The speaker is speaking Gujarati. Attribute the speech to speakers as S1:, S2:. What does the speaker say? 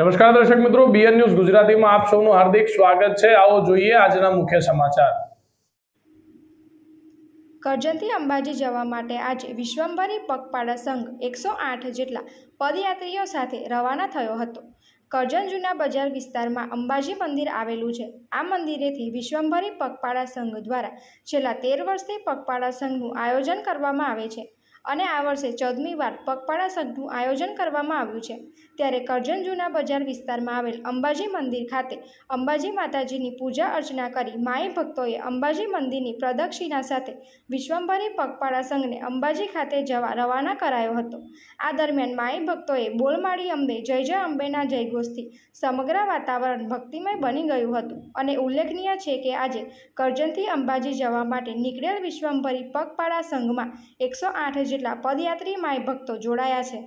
S1: નમસ્કાર દર્શક મિત્રો બીએન ન્યૂઝ ગુજરાતીમાં આપ સૌનું હાર્દિક સ્વાગત છે. આવો જોઈએ આજના મુખ્ય સમાચાર.
S2: કરજણથી અંબાજી જવા માટે આજે વિશ્વંભરી પગપાળા સંઘ એકસો આઠ જેટલા પદયાત્રીઓ સાથે રવાના થયો હતો. કરજણ જૂના બજાર વિસ્તારમાં અંબાજી મંદિર આવેલું છે. આ મંદિરેથી વિશ્વંભરી પગપાળા સંઘ દ્વારા છેલ્લા તેર વર્ષથી પગપાળા સંઘનું આયોજન કરવામાં આવે છે. અને આ વર્ષે ચૌદમી વાર પગપાળા સંઘનું આયોજન કરવામાં આવ્યું છે. ત્યારે કરજણ જૂના બજાર વિસ્તારમાં આવેલ અંબાજી મંદિર ખાતે અંબાજી માતાજીની પૂજા અર્ચના કરી માઈ ભક્તોએ અંબાજી મંદિરની પ્રદક્ષિણા સાથે વિશ્વંભરી પગપાળા સંઘને અંબાજી ખાતે જવા રવાના કરાયો હતો. આ દરમિયાન માઈ ભક્તોએ બોલમાળી અંબે જય જય અંબેના જયઘોષથી સમગ્ર વાતાવરણ ભક્તિમય બની ગયું હતું અને ઉલ્લેખનીય છે કે આજે કરજણથી અંબાજી જવા માટે નીકળેલ વિશ્વંભરી પગપાળા સંઘમાં એકસો આઠ જેટલા પદયાત્રી માય ભક્તો જોડાયા છે.